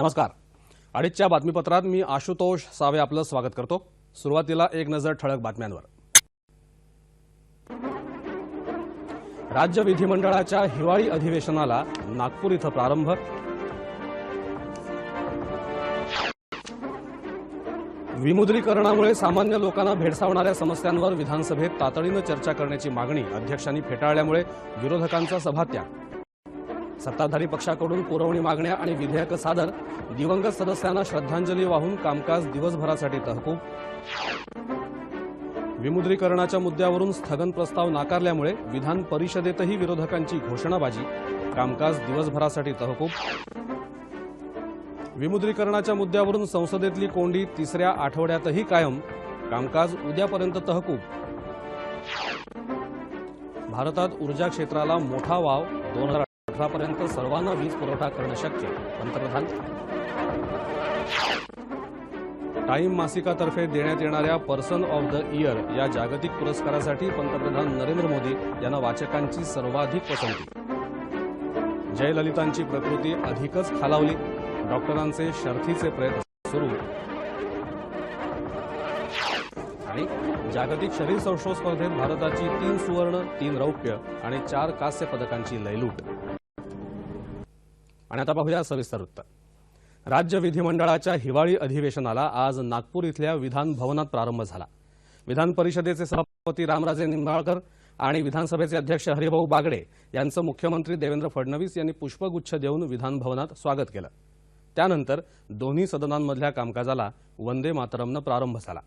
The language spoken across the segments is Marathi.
नमस्कार. अडीचच्या बातमीपत्रात मी आशुतोष सावे आपलं स्वागत करतो. सुरुवातीला एक नजर ठळक बातम्यांवर. राज्य विधिमंडळाच्या हिवाळी अधिवेशनाला नागपूर इथं प्रारंभ. विमुद्रीकरणामुळे सामान्य लोकांना भेडसावणाऱ्या समस्यांवर विधानसभेत तातडीनं चर्चा करण्याची मागणी अध्यक्षांनी फेटाळल्यामुळे विरोधकांचा सभात्याग. सत्ताधारी पक्षाकडून पुरवणी मागण्या आणि विधेयक सादर दिवंगत सदस्यांना श्रद्धांजली वाहून कामकाज दिवसभरासाठी तहकूब. विमुद्रीकरणाच्या मुद्द्यावरून स्थगन प्रस्ताव नाकारल्यामुळे विधान परिषदेतही विरोधकांची घोषणाबाजी कामकाज दिवसभरासाठी तहकूब. विमुद्रीकरणाच्या मुद्द्यावरून संसदेतली कोंडी तिसऱ्या आठवड्यातही कायम कामकाज उद्यापर्यंत तहकूब. भारतात ऊर्जा क्षेत्राला मोठा वाव दोन हजार अठरापर्यंत सर्वांना वीज पुरवठा करणं शक्य. पंतप्रधान. टाइम मासिकातर्फे देण्यात येणाऱ्या पर्सन ऑफ द इयर या जागतिक पुरस्कारासाठी पंतप्रधान नरेंद्र मोदी यांना वाचकांची सर्वाधिक पसंती. जयललितांची प्रकृती अधिकच खालावली. डॉक्टरांचे शर्थीचे प्रयत्न सुरू. आणि जागतिक शरीर संशोध स्पर्धेत भारताची तीन सुवर्ण तीन रौप्य आणि चार कांस्य पदकांची लयलूट. आणि आता पाहूया सविस्तर वृत्त राज्य विधिमंडळाच्या हिवाळी अधिवेशनाला आज नागपूर इथल्या विधान भवनात प्रारंभ झाला. विधान परिषदेचे सभापती रामराजे निंबाळकर आणि विधानसभेचे अध्यक्ष हरिभाऊ बागडे यांचं मुख्यमंत्री देवेंद्र फडणवीस यांनी पुष्पगुच्छ देऊन विधान भवनात स्वागत केलं. त्यानंतर दोन्ही सदनांमधल्या कामकाजाला वंदे मातरमनं प्रारंभ झाला.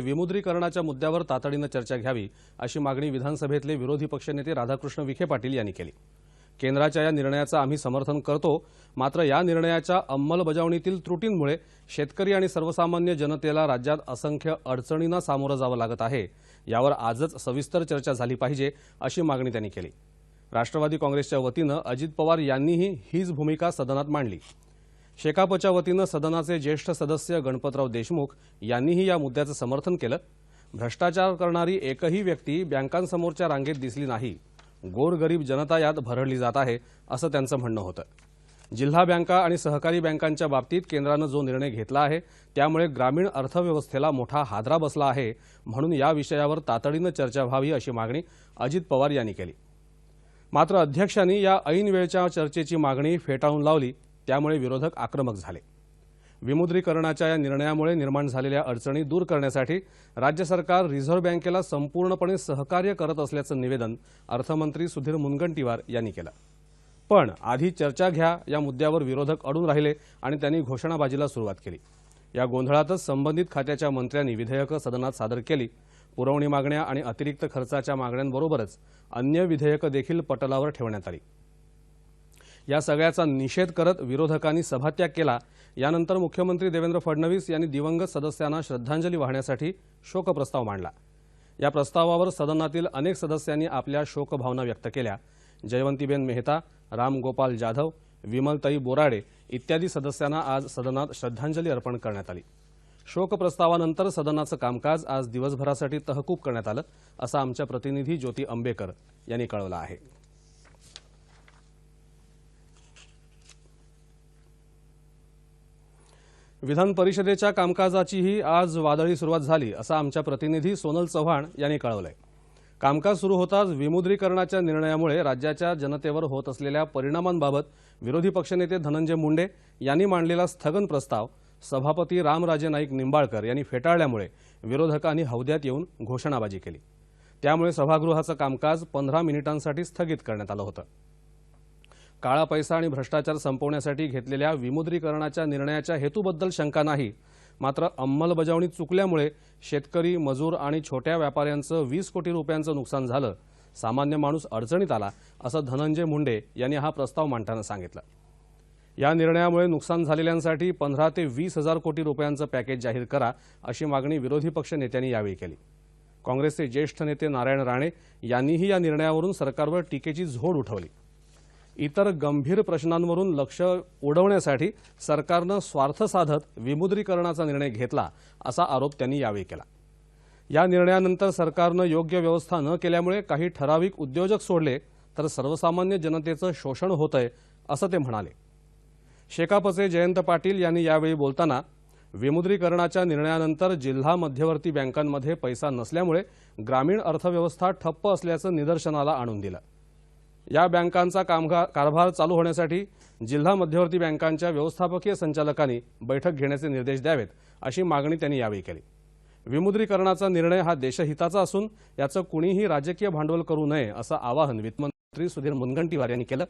विमुद्रीकरणाच्या मुद्द्यावर तातडीनं चर्चा घ्यावी अशी मागणी विधानसभेतले विरोधी पक्षनेते राधाकृष्ण विखे पाटील यांनी केली. केंद्राच्या या निर्णयाचं आम्ही समर्थन करतो मात्र या निर्णयाच्या अंमलबजावणीतील त्रुटींमुळे शेतकरी आणि सर्वसामान्य जनतेला राज्यात असंख्य अडचणींना सामोरं जावं लागत आहे. यावर आजच सविस्तर चर्चा झाली पाहिजे अशी मागणी त्यांनी केली. राष्ट्रवादी काँग्रेसच्या वतीनं अजित पवार यांनीही हीच भूमिका सदनात मांडली. शेकापच्या वतीनं सदनाचे ज्येष्ठ सदस्य गणपतराव देशमुख यांनीही या मुद्द्याचं समर्थन केलं. भ्रष्टाचार करणारी एकही व्यक्ती बँकांसमोरच्या रांगेत दिसली नाही. गोरगरीब जनता यात भरडली जात आहे असं त्यांचं म्हणणं होतं. जिल्हा बँका आणि सहकारी बँकांच्या बाबतीत केंद्रानं जो निर्णय घेतला आहे त्यामुळे ग्रामीण अर्थव्यवस्थेला मोठा हादरा बसला आहे म्हणून या विषयावर तातडीनं चर्चा व्हावी अशी मागणी अजित पवार यांनी केली. मात्र अध्यक्षांनी या ऐन वेळच्या चर्चेची मागणी फेटाळून लावली. त्यामुळे विरोधक आक्रमक झाले. विमुद्रीकरणाच्या या निर्णयामुळे निर्माण झालेल्या अडचणी दूर करण्यासाठी राज्य सरकार रिझर्व्ह बँकेला संपूर्णपणे सहकार्य करत असल्याचं निवेदन अर्थमंत्री सुधीर मुनगंटीवार यांनी केलं. पण आधी चर्चा घ्या या मुद्द्यावर विरोधक अडून राहिले आणि त्यांनी घोषणाबाजीला सुरुवात केली. या गोंधळातच संबंधित खात्याच्या मंत्र्यांनी विधेयकं सदनात सादर केली. पुरवणी मागण्या आणि अतिरिक्त खर्चाच्या मागण्यांबरोबरच अन्य विधेयकं देखील पटलावर ठेवण्यात आली. या सगळ्याचा निषेध करत विरोधकांनी सभात्याग केला. यानंतर मुख्यमंत्री देवेंद्र फडणवीस यांनी दिवंगत सदस्यांना श्रद्धांजली वाहण्यासाठी शोकप्रस्ताव मांडला. या प्रस्तावावर सदनातील अनेक सदस्यांनी आपल्या शोकभावना व्यक्त केल्या. जयवंतीबेन मेहता रामगोपाल जाधव विमलताई बोराडे इत्यादी सदस्यांना आज सदनात श्रद्धांजली अर्पण करण्यात आली. शोकप्रस्तावानंतर सदनाचं कामकाज आज दिवसभरासाठी तहकूब करण्यात आलं असं आमच्या प्रतिनिधी ज्योती आंबेकर यांनी कळवलं आहे. विधान परिषदेच्या कामकाजाचीही आज वादळी सुरुवात झाली असं आमच्या प्रतिनिधी सोनल चव्हाण यांनी कळवलंय. कामकाज सुरू होताच विमुद्रीकरणाच्या निर्णयामुळे राज्याच्या जनतेवर होत असलेल्या परिणामांबाबत विरोधी पक्षनेते धनंजय मुंडे यांनी मांडलेला स्थगन प्रस्ताव सभापती रामराजे नाईक निंबाळकर यांनी फेटाळल्यामुळे विरोधकांनी हौद्यात येऊन घोषणाबाजी केली. त्यामुळे सभागृहाचं कामकाज पंधरा मिनिटांसाठी स्थगित करण्यात आलं होतं. काळा पैसा आणि भ्रष्टाचार संपवण्यासाठी घेतलेल्या विमुद्रीकरणाच्या निर्णयाच्या हेतूबद्दल शंका नाही. मात्र अंमलबजावणी चुकल्यामुळे शेतकरी मजूर आणि छोट्या व्यापाऱ्यांचं वीस कोटी रुपयांचं नुकसान झालं. सामान्य माणूस अडचणीत आला असं धनंजय मुंडे यांनी हा प्रस्ताव मांडताना सांगितलं. या निर्णयामुळे नुकसान झालेल्यांसाठी पंधरा ते वीस हजार कोटी रुपयांचं पॅकेज जाहीर करा अशी मागणी विरोधी पक्ष नेत्यांनी यावेळी केली. काँग्रेसचे ज्येष्ठ नेते नारायण राणे यांनीही या निर्णयावरून सरकारवर टीकेची झोड उठवली. इतर गंभीर प्रश्नांवरून लक्ष उडवण्यासाठी सरकारनं स्वार्थ साधत विमुद्रीकरणाचा निर्णय घेतला असा आरोप त्यांनी यावेळी केला. या निर्णयानंतर सरकारनं योग्य व्यवस्था न केल्यामुळे काही ठराविक उद्योजक सोडले तर सर्वसामान्य जनतेचं शोषण होतंय असं ते म्हणाले. शेकापचे जयंत पाटील यांनी यावेळी बोलताना विमुद्रीकरणाच्या निर्णयानंतर जिल्हा मध्यवर्ती बँकांमध्ये पैसा नसल्यामुळे ग्रामीण अर्थव्यवस्था ठप्प असल्याचं निदर्शनाला आणून दिलं. या बँकांचा कामगा कारभार चालू होण्यासाठी जिल्हा मध्यवर्ती बँकांच्या व्यवस्थापकीय संचालकांनी बैठक घेण्याचे निर्देश द्यावेत अशी मागणी त्यांनी यावेळी केली. विमुद्रीकरणाचा निर्णय हा देशहिताचा असून याचं कुणीही राजकीय भांडवल करू नये असं आवाहन वित्तमंत्री सुधीर मुनगंटीवार यांनी केलं.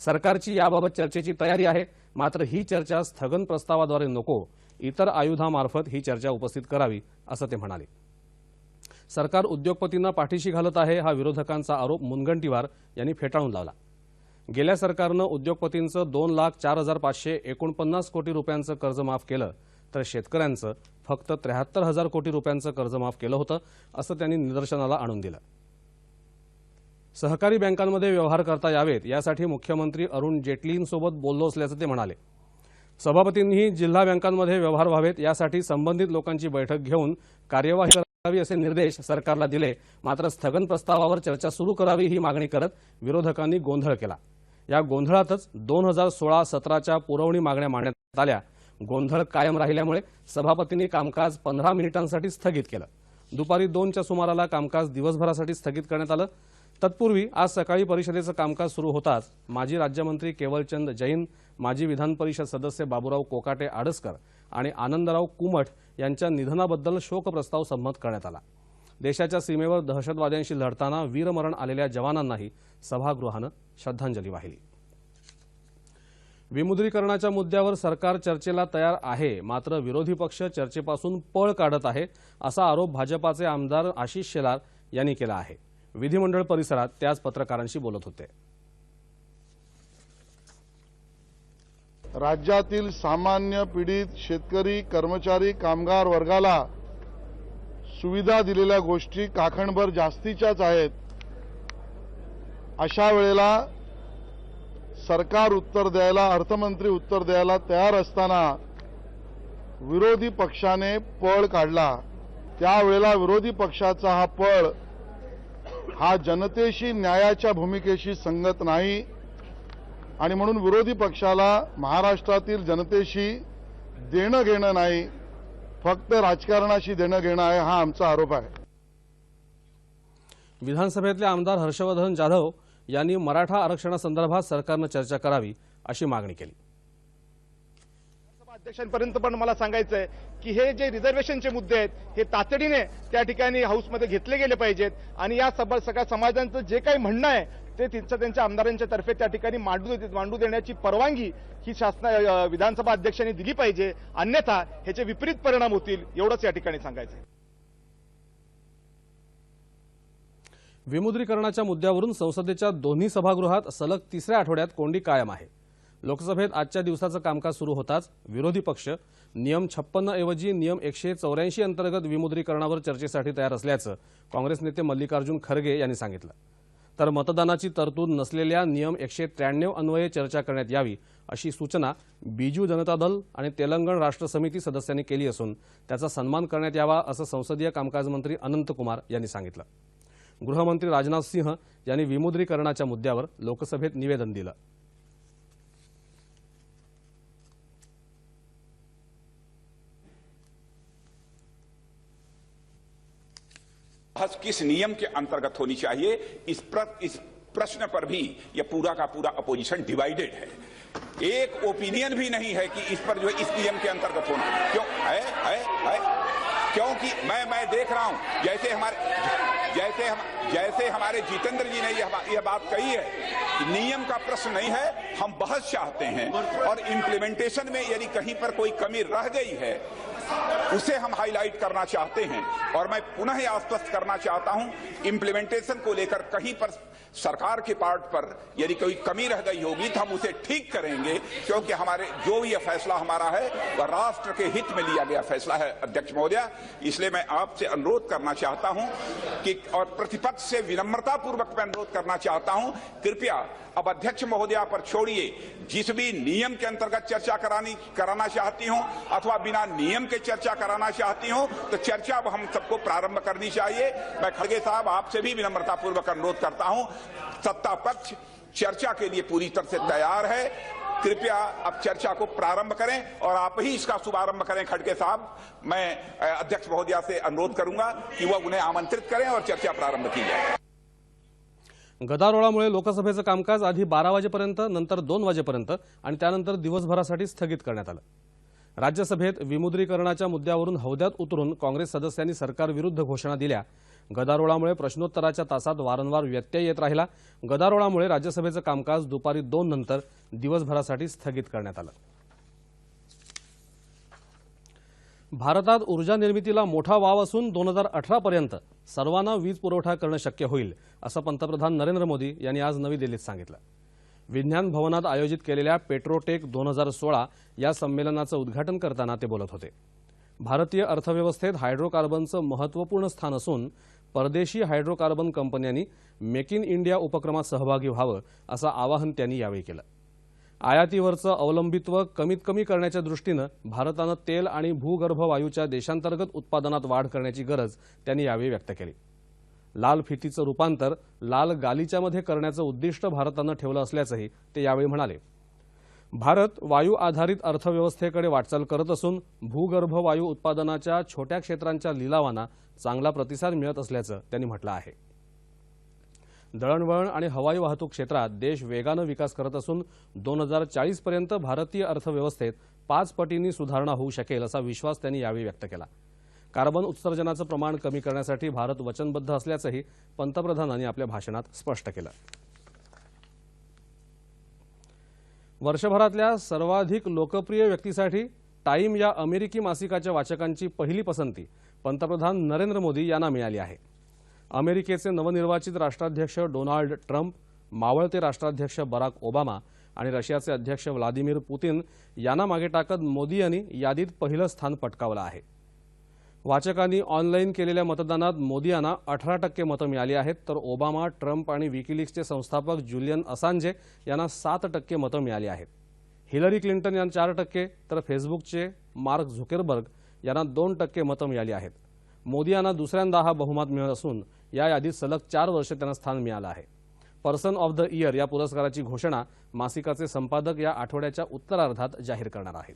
सरकारची याबाबत चर्चेची तयारी आहे मात्र ही चर्चा स्थगन प्रस्तावाद्वारे नको इतर आयुधामार्फत ही चर्चा उपस्थित करावी असं ते म्हणाले. सरकार उद्योगपतींना पाठीशी घालत आहे हा विरोधकांचा आरोप मुनगंटीवार यांनी फेटाळून लावला. गेल्या सरकारनं उद्योगपतींचं दोन लाख चार हजार पाचशे एकोणपन्नास कोटी रुपयांचं कर्ज माफ केलं तर शेतकऱ्यांचं फक्त त्र्याहत्तर हजार कोटी रुपयांचं कर्ज माफ केलं होतं असं त्यांनी निदर्शनाला आणून दिलं. सहकारी बँकांमध्ये व्यवहार करता यावेत यासाठी मुख्यमंत्री अरुण जेटलींसोबत बोललो असल्याचं ते म्हणाले. सभापतींनीही जिल्हा बँकांमध्ये व्यवहार व्हावेत यासाठी संबंधित लोकांची बैठक घेऊन कार्यवाही करावी असे निर्देश सरकारला दिले. मात्र स्थगन प्रस्तावावर चर्चा सुरू करावी ही मागणी करत विरोधकांनी गोंधळ केला. या गोंधळातच दोन हजार सोळा सतराच्या पुरवणी मागण्या मांडण्यात आल्या. गोंधळ कायम राहिल्यामुळे सभापतींनी कामकाज पंधरा मिनिटांसाठी स्थगित केलं. दुपारी दोनच्या सुमाराला कामकाज दिवसभरासाठी स्थगित करण्यात आलं. तत्पूर्वी आज सकाळी परिषदेचं कामकाज सुरू होताच माजी राज्यमंत्री केवलचंद जैन माजी विधान परिषद सदस्य बाबूराव कोकाटे आडसकर आणि आनंदराव कुमठ यांच्या निधनाबद्दल शोकप्रस्ताव संमत करण्यात आला. देशाच्या सीमेवर दहशतवाद्यांशी लढताना वीरमरण आलेल्या जवानांनाही सभागृहानं श्रद्धांजली वाहिली. विमुद्रीकरणाच्या मुद्द्यावर सरकार चर्चेला तयार आहे मात्र विरोधी पक्ष चर्चेपासून पळ काढत आहे असा आरोप भाजपाचे आमदार आशिष शेलार यांनी केला आहे. विधिमंडळ परिसरात ते आज पत्रकारांशी बोलत होते. राज्यातील सामान्य पीडित शेतकरी कर्मचारी कामगार वर्गाला सुविधा दिलेल्या गोष्टी काखणभर जास्तीच्याच आहेत. अशा वेळेला सरकार उत्तर द्यायला अर्थमंत्री उत्तर द्यायला तयार असताना विरोधी पक्षाने पळ काढला. त्यावेळेला विरोधी पक्षाचा हा पळ हा जनतेशी न्यायाच्या भूमिकेशी संगत नाही. आणि म्हणून विरोधी पक्षाला महाराष्ट्रातील जनतेशी देणं घेणं नाही फक्त राजकारणाशी देणं घेणं आहे हा आमचा आरोप आहे. विधानसभेतले आमदार हर्षवर्धन जाधव यांनी मराठा आरक्षणासंदर्भात सरकारनं चर्चा करावी अशी मागणी केली. अध्यक्षांपर्यंत पण मला सांगायचं आहे की हे जे रिझर्वेशनचे मुद्दे आहेत हे तातडीने त्या ठिकाणी हाऊसमध्ये घेतले गेले पाहिजेत. आणि या सभा सगळ्या समाजांचं जे काही म्हणणं आहे ते त्यांचं त्यांच्या आमदारांच्या तर्फे त्या ठिकाणी मांडू मांडू देण्याची परवानगी ही शासना विधानसभा अध्यक्षांनी दिली पाहिजे. अन्यथा ह्याचे विपरीत परिणाम होतील एवढंच या ठिकाणी सांगायचं आहे विमुद्रीकरणाच्या मुद्द्यावरून संसदेच्या दोन्ही सभागृहात सलग तिसऱ्या आठवड्यात कोंडी कायम आहे. लोकसभेत आजच्या दिवसाचं कामकाज सुरू होताच विरोधी पक्ष नियम छप्पन्न ऐवजी नियम एकशे चौऱ्याऐंशी अंतर्गत विमुद्रीकरणावर चर्चेसाठी तयार असल्याचं काँग्रेस नेते मल्लिकार्जुन खरगे यांनी सांगितलं. तर मतदानाची तरतूद नसलेल्या नियम एकशे त्र्याण्णव अन्वये चर्चा करण्यात यावी अशी सूचना बीजू जनता दल आणि तेलंगण राष्ट्र समिती सदस्यांनी केली असून त्याचा सन्मान करण्यात यावा असं संसदीय कामकाज मंत्री अनंतकुमार यांनी सांगितलं. गृहमंत्री राजनाथ सिंह यांनी विमुद्रीकरणाच्या मुद्द्यावर लोकसभेत निवेदन दिलं. किस नियम के अंतर्गत होनी चाहिए इस प्र, इस प्रश्न पर भी यह पूरा का पूरा अपोजिशन डिवाइडेड है। एक ओपिनियन भी नहीं है कि इस पर जो इस नियम के अंतर्गत होना। क्यों? है है है। क्योंकि मैं मैं देख रहा हूँ जैसे हमारे जैसे हम जैसे हमारे जितेंद्र जी ने यह यह बात कही है कि नियम का प्रश्न नहीं है हम बहस चाहते हैं। और इम्प्लीमेंटेशन में यदि कहीं पर कोई कमी रह गई है उसे हम हाईलाइट करना चाहते हैं। और मैं पुनः आश्वस्त करना चाहता हूँ इम्प्लीमेंटेशन को लेकर कहीं पर सरकार के पार्ट पर यदि कोई कमी रह गई होगी तो हम उसे ठीक करेंगे, क्योंकि हमारे, जो भी यह फैसला हमारा है, वह राष्ट्र के हित में लिया गया फैसला है, अध्यक्ष महोदय। इसलिए मैं आपसे अनुरोध करना चाहता हूँ कि, और प्रतिपक्ष से विनम्रता पूर्वक मैं अनुरोध करना चाहता हूँ, कृपया अब अध्यक्ष महोदया पर छोड़िए। जिस भी नियम के अंतर्गत चर्चा करानी, कराना चाहती हूँ, अथवा बिना नियम के चर्चा कराना चाहती हूँ तो चर्चा अब हम सबको प्रारंभ करनी चाहिए। मैं खड़गे साहब आपसे भी विनम्रता पूर्वक अनुरोध करता हूँ, सत्ता पक्ष चर्चा के लिए पूरी तरह से तैयार है। कृपया अब चर्चा को प्रारंभ करें और आप ही इसका शुभारंभ करें खड़गे साहब। मैं अध्यक्ष महोदया से अनुरोध करूँगा कि वह उन्हें आमंत्रित करें और चर्चा प्रारंभ की जाए। गदारोळामुळे लोकसभेचं कामकाज आधी बारा वाजेपर्यंत, नंतर दोन वाजेपर्यंत दिवसभरासाठी स्थगित आलं. राज्यसभेत विमुद्रीकरणाच्या मुद्द्यावरून हौद्यात उतरून काँग्रेस सदस्यांनी सरकारविरुद्ध घोषणा दिल्या. गदारोळामुळे प्रश्नोत्तराच्या तासात वारंवार व्यत्यय येत राहिला. गदारोळामुळे राज्यसभेचं कामकाज दुपारी दोन नंतर दिवसभरासाठी स्थगित करण्यात आलं. भारतात ऊर्जा निर्मितीला मोठा वाव असून दोन हजार अठरापर्यंत सर्वांना वीज पुरवठा करणं शक्य होईल असं पंतप्रधान नरेंद्र मोदी यांनी आज नवी दिल्लीत सांगितलं. विज्ञान भवनात आयोजित केलेल्या पेट्रोटेक दोन हजार सोळा या संमेलनाचं उद्घाटन करताना ते बोलत होते. भारतीय अर्थव्यवस्थेत हायड्रोकार्बनचं महत्त्वपूर्ण स्थान असून परदेशी हायड्रोकार्बन कंपन्यांनी मेक इन इंडिया उपक्रमात सहभागी व्हावं असं आवाहन त्यांनी यावेळी केलं. आयातीवरचं अवलंबित्व कमीत कमी करण्याच्या दृष्टीनं भारतानं तेल आणि भूगर्भ वायूच्या देशांतर्गत उत्पादनात वाढ करण्याची गरज त्यांनी यावेळी व्यक्त केली. लाल फितीचं रूपांतर लाल गालिच्यामध्ये करण्याचं उद्दिष्ट भारतानं ठेवलं असल्याचंही ते यावेळी म्हणाले. भारत वायू आधारित अर्थव्यवस्थेकडे वाटचाल करत असून भूगर्भ वायू उत्पादनाच्या छोट्या क्षेत्रांच्या लिलावांना चांगला प्रतिसाद मिळत असल्याचं त्यांनी म्हटलं आहे. दळणवळण आणि हवाई वाहतूक क्षेत्रात देश वेगानं विकास करत असून दोन हजार चाळीसपर्यंत भारतीय अर्थव्यवस्थेत पाच पटींनी सुधारणा होऊ शकेल असा विश्वास त्यांनी यावेळी व्यक्त केला. कार्बन उत्सर्जनाचं प्रमाण कमी करण्यासाठी भारत वचनबद्ध असल्याचंही पंतप्रधानांनी आपल्या भाषणात स्पष्ट केलं. वर्षभरातल्या सर्वाधिक लोकप्रिय व्यक्तीसाठी टाईम या अमेरिकी मासिकाच्या वाचकांची पहिली पसंती पंतप्रधान नरेंद्र मोदी यांना मिळाली आहे. अमेरिकेचे नवनिर्वाचित राष्ट्राध्यक्ष डोनाल्ड ट्रम्प मावळते राष्ट्राध्यक्ष बराक ओबामा आणि रशियाचे अध्यक्ष व्लादिमीर पुतीन यांना मागे टाकत मोदी यांनी यादीत पहिलं स्थान पटकावलं आहे. वाचकांनी ऑनलाईन केलेल्या मतदानात मोदी यांना अठरा टक्के मतं मिळाली आहेत. तर ओबामा ट्रम्प आणि विकिलिक्सचे संस्थापक जुलियन असांजे यांना सात टक्के मतं मिळाली आहेत. हिलरी क्लिंटन यांना चार टक्के तर फेसबुकचे मार्क झुकेरबर्ग यांना दोन टक्के मतं मिळाली आहेत. मोदी यांना दुसऱ्यांदा हा बहुमत मिळत असून या यादीत सलग चार वर्ष त्यांना स्थान मिळालं आहे. पर्सन ऑफ द इयर या पुरस्काराची घोषणा मासिकाचे संपादक या आठवड्याच्या उत्तरार्धात जाहीर करणार आहेत.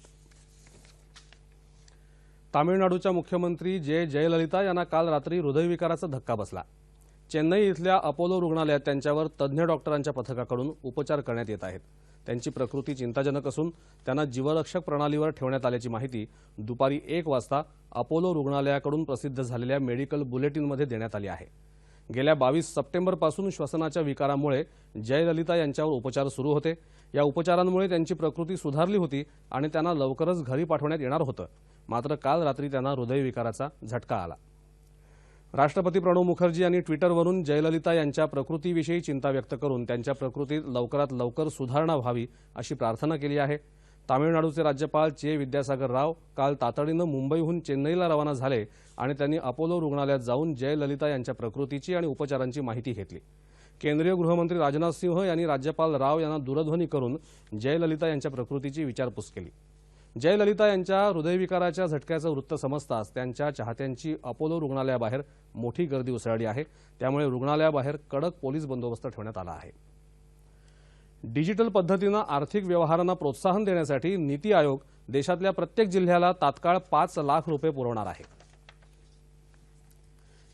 तामिळनाडूच्या मुख्यमंत्री जे जयललिता यांना काल रात्री हृदयविकाराचा धक्का बसला. चेन्नई इथल्या अपोलो रुग्णालयात त्यांच्यावर तज्ज्ञ डॉक्टरांच्या पथकाकडून उपचार करण्यात येत आहेत. त्यांची प्रकृती चिंताजनक असून त्यांना जीवरक्षक प्रणालीवर ठेवण्यात आल्याची माहिती दुपारी एक वाजता अपोलो रुग्णालयाकडून प्रसिद्ध झालेल्या मेडिकल बुलेटिनमध्ये देण्यात आली आहे. गेल्या बावीस सप्टेंबरपासून श्वसनाच्या विकारामुळे जयललिता यांच्यावर उपचार सुरू होते. या उपचारांमुळे त्यांची प्रकृती सुधारली होती आणि त्यांना लवकरच घरी पाठवण्यात येणार होतं. मात्र काल रात्री त्यांना हृदयविकाराचा झटका आला. राष्ट्रपती प्रणव मुखर्जी यांनी ट्विटरवरून जयललिता यांच्या प्रकृतीविषयी चिंता व्यक्त करून त्यांच्या प्रकृतीत लवकरात लवकर सुधारणा व्हावी अशी प्रार्थना केली आहे. तामिळनाडूचे राज्यपाल चे विद्यासागर राव काल तातडीनं मुंबईहून चेन्नईला रवाना झाले आणि त्यांनी अपोलो रुग्णालयात जाऊन जयललिता यांच्या प्रकृतीची आणि उपचारांची माहिती घेतली. केंद्रीय गृहमंत्री राजनाथ सिंह यांनी राज्यपाल राव यांना दूरध्वनी करून जयललिता यांच्या प्रकृतीची विचारपूस केली. जयललिता यांच्या हृदयविकाराच्या झटक्याचं वृत्त समजताच त्यांच्या चाहत्यांची अपोलो रुग्णालयाबाहेर मोठी गर्दी उसळली आहे. त्यामुळे रुग्णालयाबाहेर कडक पोलीस बंदोबस्त ठेवण्यात आला आहे. डिजिटल पद्धतीनं आर्थिक व्यवहारांना प्रोत्साहन देण्यासाठी नीती आयोग देशातल्या प्रत्येक जिल्ह्याला तात्काळ पाच लाख रुपये पुरवणार आहे.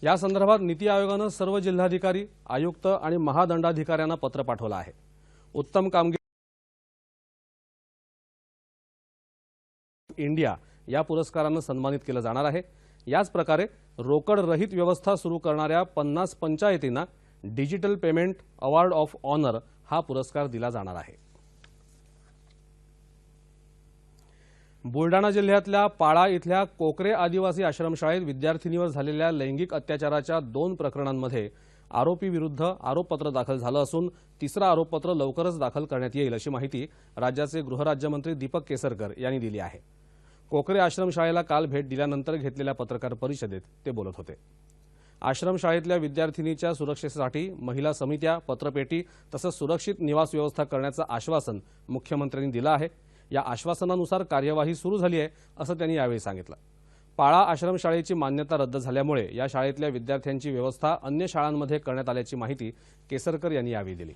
या संदर्भात नीती आयोगानं सर्व जिल्हाधिकारी आयुक्त आणि महादंडाधिकाऱ्यांना पत्र पाठवलं आहे. उत्तम कामगिरी इंडिया या पुरस्कारानं सन्मानित केलं जाणार आहे. याच प्रकारे रोकड रहित व्यवस्था सुरू करणाऱ्या पन्नास पंचायतींना digital payment award of honour हा पुरस्कार दिला जाणार आहे. बुलडाणा जिल्ह्यातल्या पाळा इथल्या कोकरे आदिवासी आश्रमशाळेत विद्यार्थिनीवर झालेल्या लैंगिक अत्याचाराच्या दोन प्रकरणांमध्ये आरोपीविरुद्ध आरोपपत्र दाखल झालं असून तिसरं आरोपपत्र लवकरच दाखल करण्यात येईल अशी माहिती राज्याचे गृहराज्यमंत्री दीपक केसरकर यांनी दिली आहे. कोकरे आश्रमशाळेला काल भेट दिल्यानंतर घेतलेल्या पत्रकार परिषदेत ते बोलत होते. आश्रमशाळेतल्या विद्यार्थिनीच्या सुरक्षेसाठी महिला समित्या पत्रपेटी तसंच सुरक्षित निवास व्यवस्था करण्याचं आश्वासन मुख्यमंत्र्यांनी दिलं आहे. या आश्वासनानुसार कार्यवाही सुरू झाली आहे असं त्यांनी यावेळी सांगितलं. पाळा आश्रमशाळेची मान्यता रद्द झाल्यामुळे या शाळेतल्या विद्यार्थ्यांची व्यवस्था अन्य शाळांमध्ये करण्यात आल्याची माहिती केसरकर यांनी यावेळी दिली.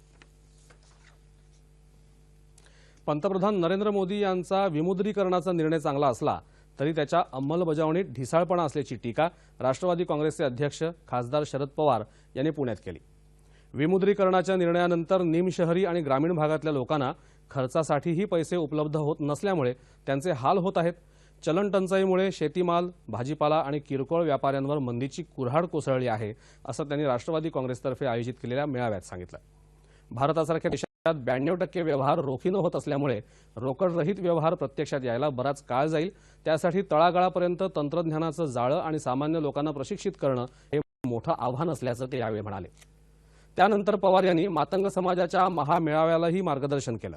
पंतप्रधान नरेंद्र मोदी यांचा विमुद्रीकरणाचा निर्णय चांगला असला तरी त्याच्या अंमलबजावणीत ढिसाळपणा असल्याची टीका राष्ट्रवादी काँग्रेसचे अध्यक्ष खासदार शरद पवार यांनी पुण्यात केली. विमुद्रीकरणाच्या निर्णयानंतर निमशहरी आणि ग्रामीण भागातल्या लोकांना खर्चासाठीही पैसे उपलब्ध होत नसल्यामुळे त्यांचे हाल होत आहेत. चलन टंचाईमुळे शेतीमाल भाजीपाला आणि किरकोळ व्यापाऱ्यांवर मंदीची कुऱ्हाड कोसळली आहे असं त्यांनी राष्ट्रवादी काँग्रेसतर्फे आयोजित केलेल्या मेळाव्यात सांगितलं. भारतासारख्या देशात ब्याण्णव टक्के व्यवहार रोखीनं होत असल्यामुळे रोकडरहित व्यवहार प्रत्यक्षात यायला बराच काळ जाईल. त्यासाठी तळागाळापर्यंत तंत्रज्ञानाचं जाळं आणि सामान्य लोकांना प्रशिक्षित करणं हे मोठं आव्हान असल्याचं ते यावेळी म्हणाले. त्यानंतर पवार यांनी मातंग समाजाच्या महामेळाव्यालाही मार्गदर्शन केलं.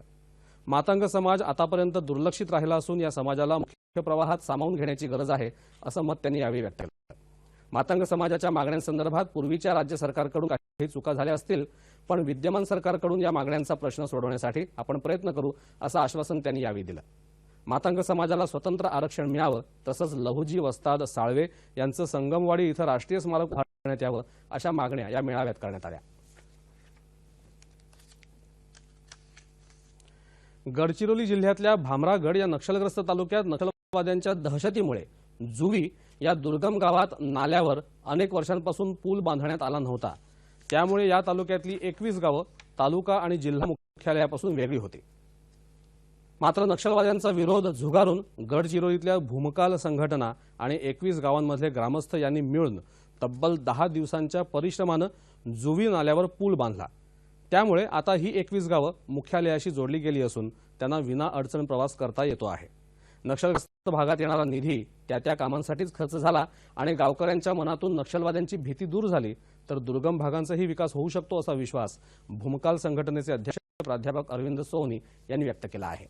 मातंग समाज आतापर्यंत दुर्लक्षित राहिला असून या समाजाला मुख्य प्रवाहात सामावून घेण्याची गरज आहे असं मत त्यांनी यावेळी व्यक्त केलं. मातंग समाजाच्या मागण्यांसंदर्भात पूर्वीच्या राज्य सरकारकडून काही चुका झाल्या असतील पण विद्यमान सरकारकडून या मागण्यांचा प्रश्न सोडवण्यासाठी आपण प्रयत्न करू असं आश्वासन त्यांनी यावेळी दिलं. मातंग समाजाला स्वतंत्र आरक्षण मिळावं तसंच लहुजी वस्ताद साळवे यांचं संगमवाडी इथं राष्ट्रीय स्मारक उभारण्यात यावं अशा मागण्या या मेळाव्यात करण्यात आल्या. गडचिरोली जिल्ह्यातल्या भामरागड या नक्षलग्रस्त तालुक्यात नक्षलवाद्यांच्या दहशतीमुळे जुवी या दुर्गम गावात नाल्यावर अनेक वर्षांपासून पूल बांधण्यात आला नव्हता. त्यामुळे या तालुक्यातली एकवीस गावं तालुका आणि जिल्हा मुख्यालयापासून वेगळी होती. मात्र नक्षलवाद्यांचा विरोध झुगारून गडचिरोलीतल्या भूमकाल संघटना आणि एकवीस गावांमधले ग्रामस्थ यांनी मिळून तब्बल दहा दिवसांच्या परिश्रमानं जुवी नाल्यावर पूल बांधला. त्यामुळे आता ही एकवीस गावं मुख्यालयाशी जोडली गेली असून त्यांना विना अडचण प्रवास करता येतो आहे. नक्षलग्रस्त भागात येणारा निधी त्या त्या कामांसाठीच खर्च झाला आणि गावकऱ्यांच्या मनातून नक्षलवाद्यांची भीती दूर झाली तर दुर्गम भागांचाही विकास होऊ शकतो असा विश्वास भूमकाल संघटनेचे अध्यक्ष प्राध्यापक अरविंद सोहनी यांनी व्यक्त केला आहे.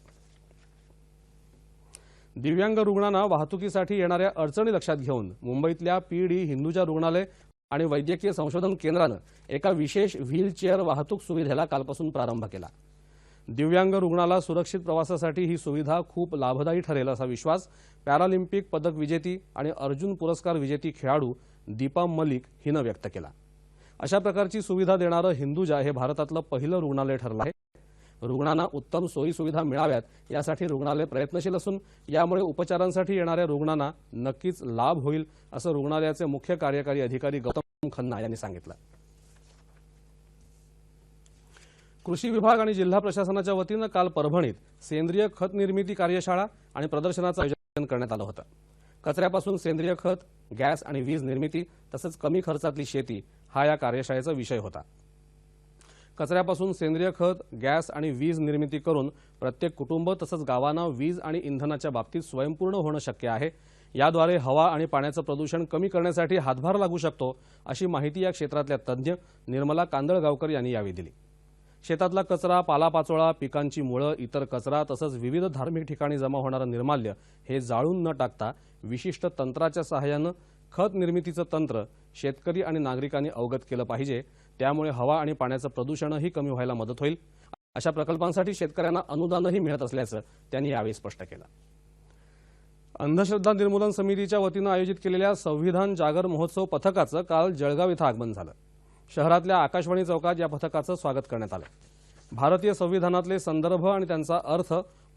दिव्यांग रुग्णांना वाहतुकीसाठी येणाऱ्या अडचणी लक्षात घेऊन मुंबईतल्या पीडी हिंदूजा रुग्णालय आणि वैद्यकीय संशोधन केंद्रानं एका विशेष व्हीलचेअर वाहतूक सुविधेला कालपासून प्रारंभ केला. दिव्यांग रुग्णाला सुरक्षित प्रवासासाठी ही सुविधा खूप लाभदायी ठरेल असा विश्वास पॅरालिम्पिक पदक विजेती आणि अर्जुन पुरस्कार विजेती खेळाडू दीपा मलिक हिनं व्यक्त केला. अशा प्रकारची सुविधा देणारं हिंदुजा हे भारतातलं पहिलं रुग्णालय ठरलं आहे. रुग्णांना उत्तम सोयी सुविधा मिळाव्यात यासाठी रुग्णालय प्रयत्नशील असून यामुळे उपचारांसाठी येणाऱ्या रुग्णांना नक्कीच लाभ होईल असं रुग्णालयाचे मुख्य कार्यकारी अधिकारी गौतम खन्ना यांनी सांगितलं. कृषी विभाग आणि जिल्हा प्रशासनाच्या वतीनं काल परभणीत सेंद्रिय खत निर्मिती कार्यशाळा आणि प्रदर्शनाचं आयोजन करण्यात आलं होतं. कचऱ्यापासून सेंद्रिय खत गॅस आणि वीज निर्मिती तसंच कमी खर्चातली शेती हा या कार्यशाळेचा विषय होता. कचऱ्यापासून सेंद्रिय खत गॅस आणि वीज निर्मिती करून प्रत्येक कुटुंब तसंच गावांना वीज आणि इंधनाच्या बाबतीत स्वयंपूर्ण होणं शक्य आहे. याद्वारे हवा आणि पाण्याचं प्रदूषण कमी करण्यासाठी हातभार लागू शकतो अशी माहिती या क्षेत्रातल्या तज्ज्ञ निर्मला कांदळगावकर यांनी यावेळी दिली. शेतातला कचरा पालापाचोळा पिकांची मुळं इतर कचरा तसंच विविध धार्मिक ठिकाणी जमा होणारं निर्माल्य हे जाळून न टाकता विशिष्ट तंत्राच्या सहाय्यानं खत निर्मितीचं तंत्र शेतकरी आणि नागरिकांनी अवगत केलं पाहिजे. त्यामुळे हवा आणि पाण्याचं प्रदूषणही कमी व्हायला मदत होईल. अशा प्रकल्पांसाठी शेतकऱ्यांना अनुदानही मिळत असल्याचं त्यांनी यावेळी स्पष्ट केलं. अंधश्रद्धा निर्मूलन समितीच्या वतीनं आयोजित केलेल्या संविधान जागर महोत्सव पथकाचं काल जळगाव इथं आगमन झालं. शहरातल्या आकाशवाणी चौकात या पथकाचं स्वागत करण्यात आलं. भारतीय संविधानातले संदर्भ आणि त्यांचा अर्थ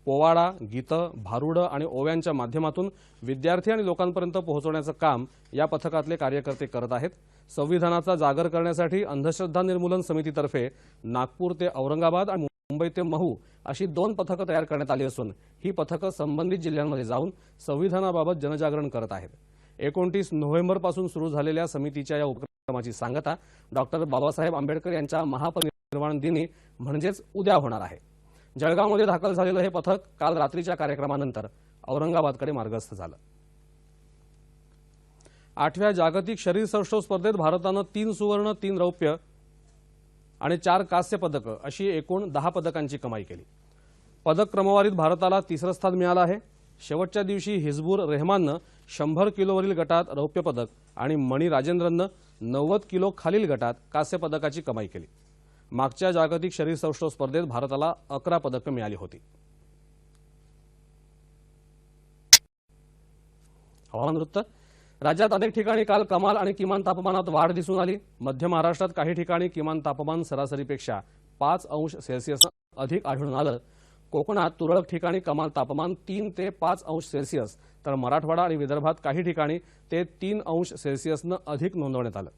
पोवाडा गीतं भारुडं आणि ओव्यांच्या माध्यमातून विद्यार्थी आणि लोकांपर्यंत पोहोचवण्याचं काम या पथकातले कार्यकर्ते करत आहेत. संविधानाचा जागर करण्यासाठी अंधश्रद्धा निर्मूलन समितीतर्फे नागपूर ते औरंगाबाद आणि मुंबई ते महू अशी दोन पथकं तयार करण्यात आली असून ही पथकं संबंधित जिल्ह्यांमध्ये जाऊन संविधानाबाबत जनजागरण करत आहेत. एकोणतीस नोव्हेंबरपासून सुरू झालेल्या समितीच्या या कार्यक्रमाची सांगता डॉक्टर बाबासाहेब आंबेडकर यांच्या महापरिनिर्वाण दिनी म्हणजेच उद्या होणार आहे. जळगावमध्ये दाखल झालेलं हे पथक काल रात्रीच्या कार्यक्रमानंतर औरंगाबादकडे मार्गस्थ झालं. आठव्या जागतिक शरीर सौष्ठव स्पर्धेत भारतानं तीन सुवर्ण तीन रौप्य आणि चार कांस्य पदकं अशी एकूण दहा पदकांची कमाई केली. पदक क्रमवारीत भारताला तिसरं स्थान मिळालं आहे. शेवटच्या दिवशी हिजबूर रेहमाननं शंभर किलोवरील गटात रौप्य पदक आणि मणी राजेंद्रननं नव्वद किलो खालील गटात कांस्य पदकाची कमाई केली. मागच्या जागतिक शरीर सौष्ठव स्पर्धेत भारताला अकरा पदकं मिळाली होती. हवामान वृत्त. राज्यात अनेक ठिकाणी काल कमाल आणि किमान तापमानात वाढ दिसून आली. मध्य महाराष्ट्रात काही ठिकाणी किमान तापमान सरासरीपेक्षा पाच अंश सेल्सिअस अधिक आढळून आलं. कोकणात तुरळक ठिकाणी कमाल तापमान तीन ते पाच अंश सेल्सिअस तर मराठवाडा आणि विदर्भात काही ठिकाणी ते तीन अंश सेल्सिअसनं अधिक नोंदवण्यात आलं.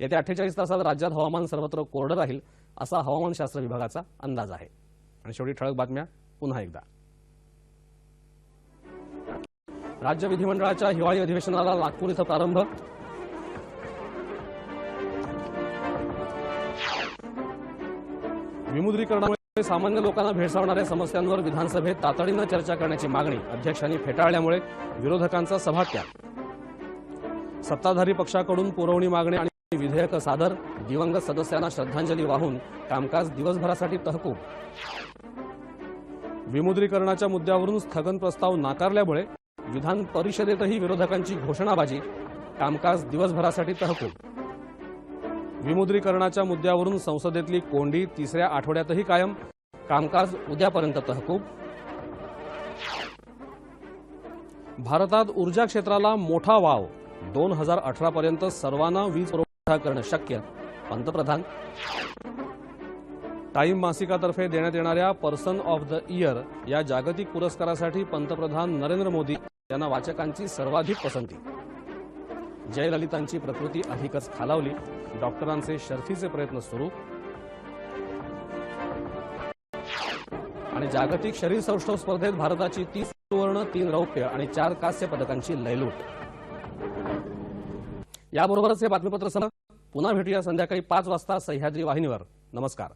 येत्या अठ्ठेचाळीस तासात राज्यात हवामान सर्वत्र कोरडं राहील असा हवामानशास्त्र विभागाचा अंदाज आहे. आणि शेवटी ठळक बातम्या पुन्हा एकदा. राज्य विधिमंडळाच्या हिवाळी अधिवेशनाला नागपूर इथं प्रारंभ. विमुद्रीकरणामुळे सामान्य लोकांना भेडसावणाऱ्या समस्यांवर विधानसभेत तातडीनं चर्चा करण्याची मागणी अध्यक्षांनी फेटाळल्यामुळे विरोधकांचा सभात्याग. सत्ताधारी पक्षाकडून पुरवणी मागणी आणि विधेयकं सादर दिवंगत सदस्यांना श्रद्धांजली वाहून कामकाज दिवसभरासाठी तहकूब. विमुद्रीकरणाच्या मुद्द्यावरून स्थगन प्रस्ताव नाकारल्यामुळे विधान परिषदेतही विरोधकांची घोषणाबाजी कामकाज दिवसभरासाठी तहकूब. विमुद्रीकरणाच्या मुद्द्यावरून संसदेतली कोंडी तिसऱ्या आठवड्यातही कायम. कामकाज उद्यापर्यंत तहकूब. भारतात ऊर्जा क्षेत्राला मोठा वाव. दोन हजार अठरापर्यंत सर्वांना वीज पुरवठा करणं शक्य पंतप्रधान. टाइम मासिकातर्फे देण्यात येणाऱ्या पर्सन ऑफ द इयर या जागतिक पुरस्कारासाठी पंतप्रधान नरेंद्र मोदी यांना वाचकांची सर्वाधिक पसंती. जयललितांची प्रकृती अधिकच खालावली. डॉक्टरांचे शर्थीचे प्रयत्न सुरू. आणि जागतिक शरीर सौष्ठव स्पर्धेत भारताची तीस सुवर्ण तीन रौप्य आणि चार कांस्य पदकांची लयलूट. याबरोबरच हे बातमीपत्र सण पुन्हा भेटूया संध्याकाळी पाच वाजता सह्याद्री वाहिनीवर. नमस्कार.